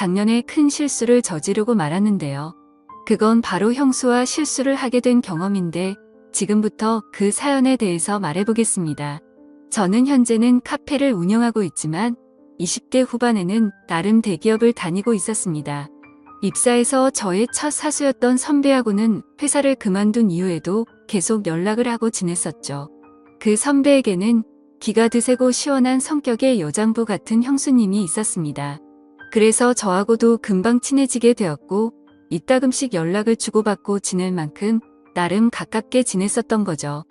작년에 큰 실수를 저지르고 말았는데요. 그건 바로 형수와 실수를 하게 된 경험인데 지금부터 그 사연에 대해서 말해보겠습니다. 저는 현재는 카페를 운영하고 있지만 20대 후반에는 나름 대기업을 다니고 있었습니다. 입사해서 저의 첫 사수였던 선배하고는 회사를 그만둔 이후에도 계속 연락을 하고 지냈었죠. 그 선배에게는 기가 드세고 시원한 성격의 여장부 같은 형수님이 있었습니다. 그래서 저하고도 금방 친해지게 되었고 이따금씩 연락을 주고받고 지낼 만큼 나름 가깝게 지냈었던 거죠.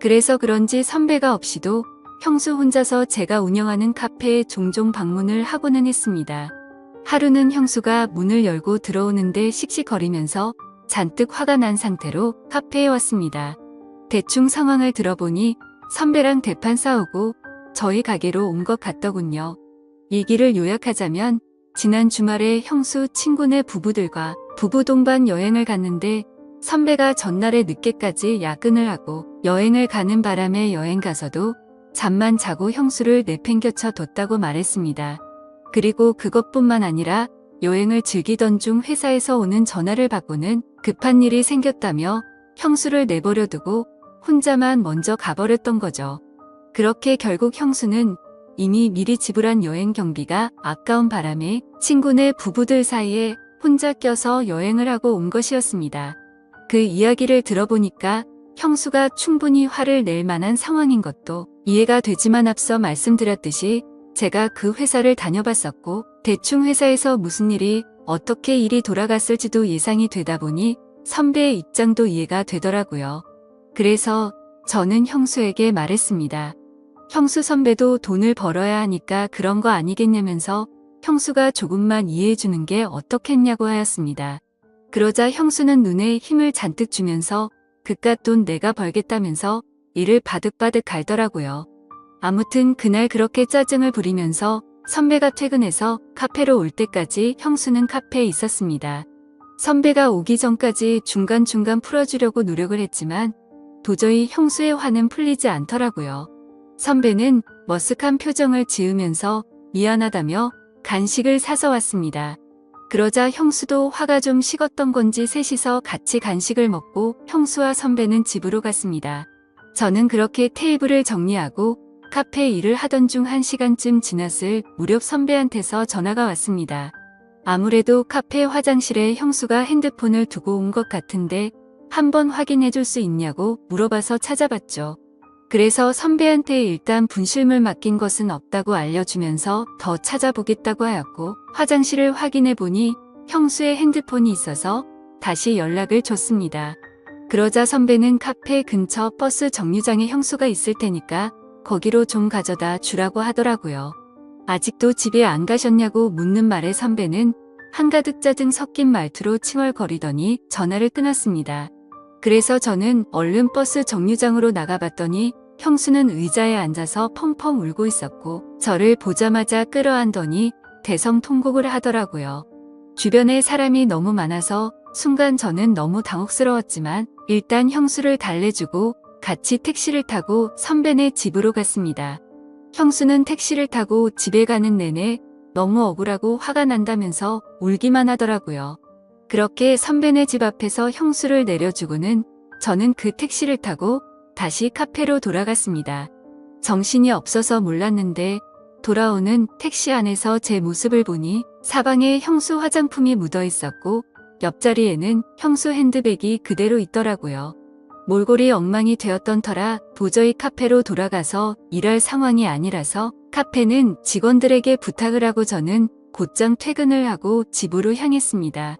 그래서 그런지 선배가 없이도 형수 혼자서 제가 운영하는 카페에 종종 방문을 하고는 했습니다. 하루는 형수가 문을 열고 들어오는데 씩씩거리면서 잔뜩 화가 난 상태로 카페에 왔습니다. 대충 상황을 들어보니 선배랑 대판 싸우고 저희 가게로 온 것 같더군요. 얘기를 요약하자면 지난 주말에 형수 친구네 부부들과 부부 동반 여행을 갔는데 선배가 전날에 늦게까지 야근을 하고 여행을 가는 바람에 여행 가서도 잠만 자고 형수를 내팽겨쳐 뒀다고 말했습니다. 그리고 그것뿐만 아니라 여행을 즐기던 중 회사에서 오는 전화를 받고는 급한 일이 생겼다며 형수를 내버려 두고 혼자만 먼저 가버렸던 거죠. 그렇게 결국 형수는 이미 미리 지불한 여행 경비가 아까운 바람에 친구네 부부들 사이에 혼자 껴서 여행을 하고 온 것이었습니다. 그 이야기를 들어보니까 형수가 충분히 화를 낼 만한 상황인 것도 이해가 되지만 앞서 말씀드렸듯이 제가 그 회사를 다녀봤었고 대충 회사에서 무슨 일이 어떻게 일이 돌아갔을지도 예상이 되다 보니 선배의 입장도 이해가 되더라고요. 그래서 저는 형수에게 말했습니다. 형수 선배도 돈을 벌어야 하니까 그런 거 아니겠냐면서 형수가 조금만 이해해 주는 게 어떻겠냐고 하였습니다. 그러자 형수는 눈에 힘을 잔뜩 주면서 그깟 돈 내가 벌겠다면서 이를 바득바득 갈더라고요. 아무튼 그날 그렇게 짜증을 부리면서 선배가 퇴근해서 카페로 올 때까지 형수는 카페에 있었습니다. 선배가 오기 전까지 중간중간 풀어주려고 노력을 했지만 도저히 형수의 화는 풀리지 않더라고요. 선배는 머쓱한 표정을 지으면서 미안하다며 간식을 사서 왔습니다. 그러자 형수도 화가 좀 식었던 건지 셋이서 같이 간식을 먹고 형수와 선배는 집으로 갔습니다. 저는 그렇게 테이블을 정리하고 카페 일을 하던 중 한 시간쯤 지났을 무렵 선배한테서 전화가 왔습니다. 아무래도 카페 화장실에 형수가 핸드폰을 두고 온 것 같은데 한번 확인해 줄 수 있냐고 물어봐서 찾아봤죠. 그래서 선배한테 일단 분실물 맡긴 것은 없다고 알려주면서 더 찾아보겠다고 하였고 화장실을 확인해 보니 형수의 핸드폰이 있어서 다시 연락을 줬습니다. 그러자 선배는 카페 근처 버스 정류장에 형수가 있을 테니까 거기로 좀 가져다 주라고 하더라고요. 아직도 집에 안 가셨냐고 묻는 말에 선배는 한가득 짜증 섞인 말투로 칭얼거리더니 전화를 끊었습니다. 그래서 저는 얼른 버스 정류장으로 나가봤더니 형수는 의자에 앉아서 펑펑 울고 있었고 저를 보자마자 끌어안더니 대성통곡을 하더라고요. 주변에 사람이 너무 많아서 순간 저는 너무 당혹스러웠지만 일단 형수를 달래주고 같이 택시를 타고 선배네 집으로 갔습니다. 형수는 택시를 타고 집에 가는 내내 너무 억울하고 화가 난다면서 울기만 하더라고요. 그렇게 선배네 집 앞에서 형수를 내려주고는 저는 그 택시를 타고 다시 카페로 돌아갔습니다. 정신이 없어서 몰랐는데 돌아오는 택시 안에서 제 모습을 보니 사방에 형수 화장품이 묻어 있었고 옆자리에는 형수 핸드백이 그대로 있더라고요. 몰골이 엉망이 되었던 터라 도저히 카페로 돌아가서 일할 상황이 아니라서 카페는 직원들에게 부탁을 하고 저는 곧장 퇴근을 하고 집으로 향했습니다.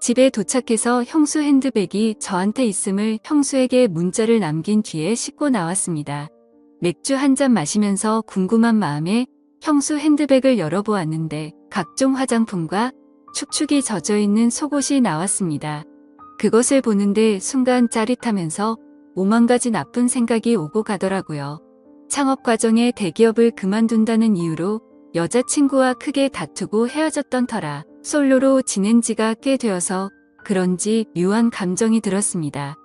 집에 도착해서 형수 핸드백이 저한테 있음을 형수에게 문자를 남긴 뒤에 씻고 나왔습니다. 맥주 한 잔 마시면서 궁금한 마음에 형수 핸드백을 열어보았는데 각종 화장품과 축축이 젖어 있는 속옷이 나왔습니다. 그것을 보는데 순간 짜릿하면서 오만 가지 나쁜 생각이 오고 가더라고요. 창업 과정에 대기업을 그만둔다는 이유로 여자친구와 크게 다투고 헤어졌던 터라 솔로로 지낸 지가 꽤 되어서 그런지 묘한 감정이 들었습니다.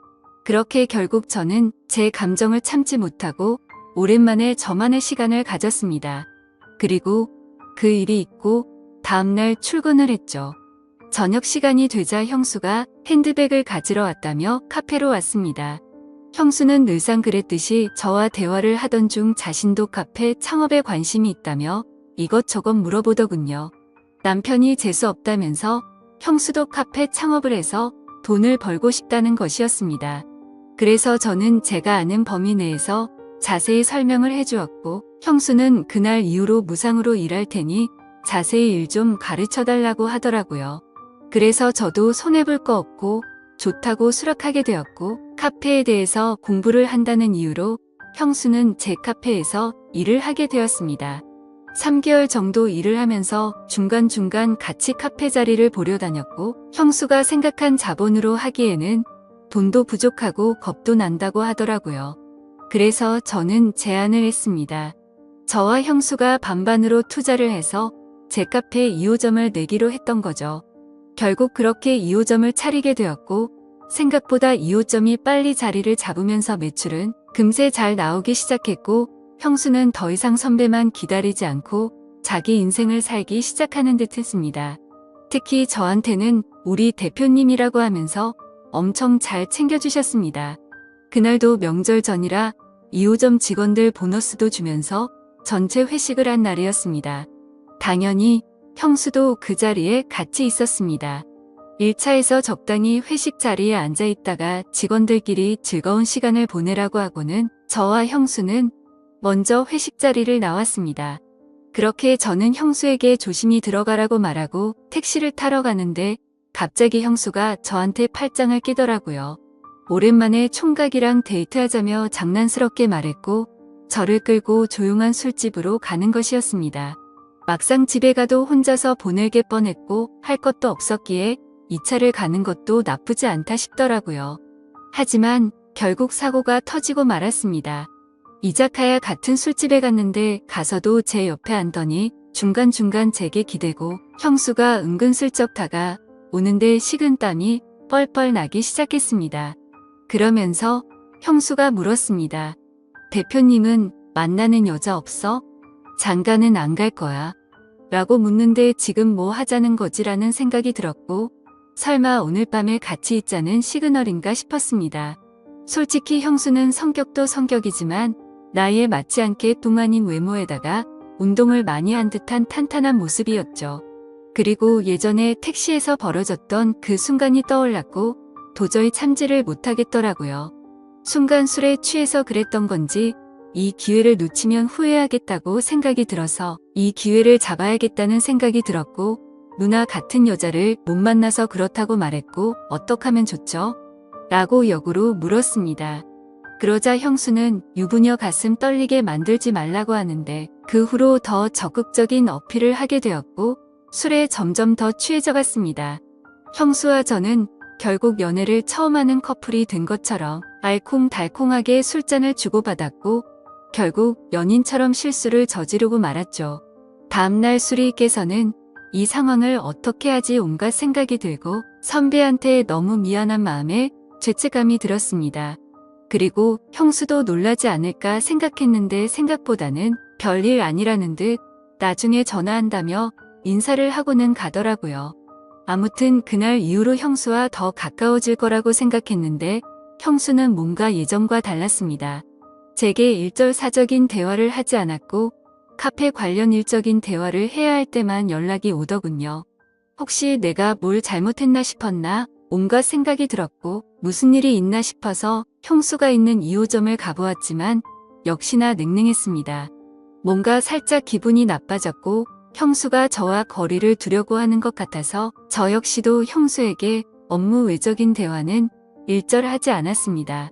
그렇게 결국 저는 제 감정을 참지 못하고 오랜만에 저만의 시간을 가졌습니다. 그리고 그 일이 있고 다음날 출근을 했죠. 저녁 시간이 되자 형수가 핸드백을 가지러 왔다며 카페로 왔습니다. 형수는 늘상 그랬듯이 저와 대화를 하던 중 자신도 카페 창업에 관심이 있다며 이것저것 물어보더군요. 남편이 재수 없다면서 형수도 카페 창업을 해서 돈을 벌고 싶다는 것이었습니다. 그래서 저는 제가 아는 범위 내에서 자세히 설명을 해주었고 형수는 그날 이후로 무상으로 일할 테니 자세히 일 좀 가르쳐 달라고 하더라고요. 그래서 저도 손해볼 거 없고 좋다고 수락하게 되었고 카페에 대해서 공부를 한다는 이유로 형수는 제 카페에서 일을 하게 되었습니다. 3개월 정도 일을 하면서 중간중간 같이 카페 자리를 보려 다녔고 형수가 생각한 자본으로 하기에는 돈도 부족하고 겁도 난다고 하더라고요. 그래서 저는 제안을 했습니다. 저와 형수가 반반으로 투자를 해서 제 카페 2호점을 내기로 했던 거죠. 결국 그렇게 2호점을 차리게 되었고 생각보다 2호점이 빨리 자리를 잡으면서 매출은 금세 잘 나오기 시작했고 형수는 더 이상 선배만 기다리지 않고 자기 인생을 살기 시작하는 듯 했습니다. 특히 저한테는 우리 대표님이라고 하면서 엄청 잘 챙겨주셨습니다. 그날도 명절 전이라 2호점 직원들 보너스도 주면서 전체 회식을 한 날이었습니다. 당연히 형수도 그 자리에 같이 있었습니다. 1차에서 적당히 회식 자리에 앉아 있다가 직원들끼리 즐거운 시간을 보내라고 하고는 저와 형수는 먼저 회식 자리를 나왔습니다. 그렇게 저는 형수에게 조심히 들어가라고 말하고 택시를 타러 가는데 갑자기 형수가 저한테 팔짱을 끼더라고요. 오랜만에 총각이랑 데이트하자며 장난스럽게 말했고 저를 끌고 조용한 술집으로 가는 것이었습니다. 막상 집에 가도 혼자서 보내게 뻔했고 할 것도 없었기에 2차를 가는 것도 나쁘지 않다 싶더라고요. 하지만 결국 사고가 터지고 말았습니다. 이자카야 같은 술집에 갔는데 가서도 제 옆에 앉더니 중간중간 제게 기대고 형수가 은근슬쩍 다가 오는데 식은 땀이 뻘뻘 나기 시작했습니다. 그러면서 형수가 물었습니다. 대표님은 만나는 여자 없어? 장가는 안 갈 거야. 라고 묻는데 지금 뭐 하자는 거지라는 생각이 들었고 설마 오늘 밤에 같이 있자는 시그널인가 싶었습니다. 솔직히 형수는 성격도 성격이지만 나이에 맞지 않게 뚱아닌 외모에다가 운동을 많이 한 듯한 탄탄한 모습이었죠. 그리고 예전에 택시에서 벌어졌던 그 순간이 떠올랐고 도저히 참지를 못하겠더라고요. 순간 술에 취해서 그랬던 건지 이 기회를 놓치면 후회하겠다고 생각이 들어서 이 기회를 잡아야겠다는 생각이 들었고 누나 같은 여자를 못 만나서 그렇다고 말했고 어떡하면 좋죠? 라고 역으로 물었습니다. 그러자 형수는 유부녀 가슴 떨리게 만들지 말라고 하는데 그 후로 더 적극적인 어필을 하게 되었고 술에 점점 더 취해져 갔습니다. 형수와 저는 결국 연애를 처음 하는 커플이 된 것처럼 알콩달콩하게 술잔을 주고받았고 결국 연인처럼 실수를 저지르고 말았죠. 다음날 깨서는 이 상황을 어떻게 하지 온갖 생각이 들고 선배한테 너무 미안한 마음에 죄책감이 들었습니다. 그리고 형수도 놀라지 않을까 생각했는데 생각보다는 별일 아니라는 듯 나중에 전화한다며 인사를 하고는 가더라고요. 아무튼 그날 이후로 형수와 더 가까워질 거라고 생각했는데 형수는 뭔가 예전과 달랐습니다. 제게 일절사적인 대화를 하지 않았고 카페 관련 일적인 대화를 해야 할 때만 연락이 오더군요. 혹시 내가 뭘 잘못했나 싶었나 온갖 생각이 들었고 무슨 일이 있나 싶어서 형수가 있는 2호점을 가보았지만 역시나 냉랭했습니다. 뭔가 살짝 기분이 나빠졌고 형수가 저와 거리를 두려고 하는 것 같아서 저 역시도 형수에게 업무 외적인 대화는 일절하지 않았습니다.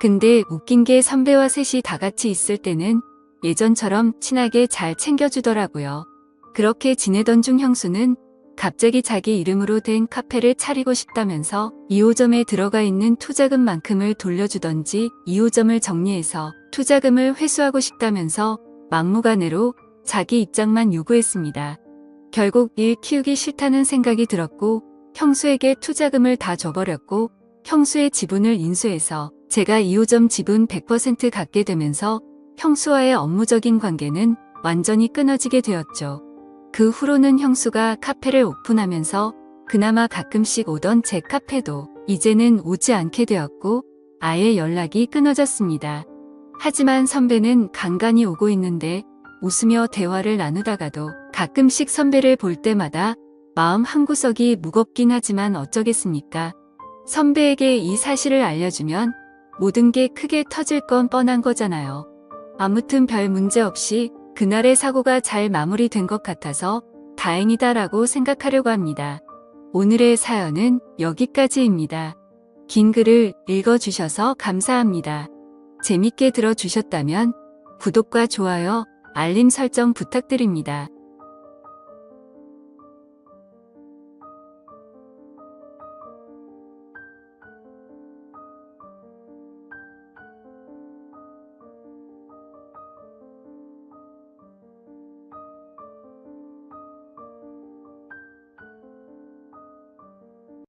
근데 웃긴 게 선배와 셋이 다 같이 있을 때는 예전처럼 친하게 잘 챙겨주더라고요. 그렇게 지내던 중 형수는 갑자기 자기 이름으로 된 카페를 차리고 싶다면서 2호점에 들어가 있는 투자금만큼을 돌려주던지 2호점을 정리해서 투자금을 회수하고 싶다면서 막무가내로 자기 입장만 요구했습니다. 결국 일 키우기 싫다는 생각이 들었고 형수에게 투자금을 다 줘버렸고 형수의 지분을 인수해서 제가 2호점 지분 100% 갖게 되면서 형수와의 업무적인 관계는 완전히 끊어지게 되었죠. 그 후로는 형수가 카페를 오픈하면서 그나마 가끔씩 오던 제 카페도 이제는 오지 않게 되었고 아예 연락이 끊어졌습니다. 하지만 선배는 간간히 오고 있는데 웃으며 대화를 나누다가도 가끔씩 선배를 볼 때마다 마음 한구석이 무겁긴 하지만 어쩌겠습니까? 선배에게 이 사실을 알려주면 모든 게 크게 터질 건 뻔한 거잖아요. 아무튼 별 문제 없이 그날의 사고가 잘 마무리된 것 같아서 다행이다라고 생각하려고 합니다. 오늘의 사연은 여기까지입니다. 긴 글을 읽어주셔서 감사합니다. 재밌게 들어주셨다면 구독과 좋아요, 알림 설정 부탁드립니다.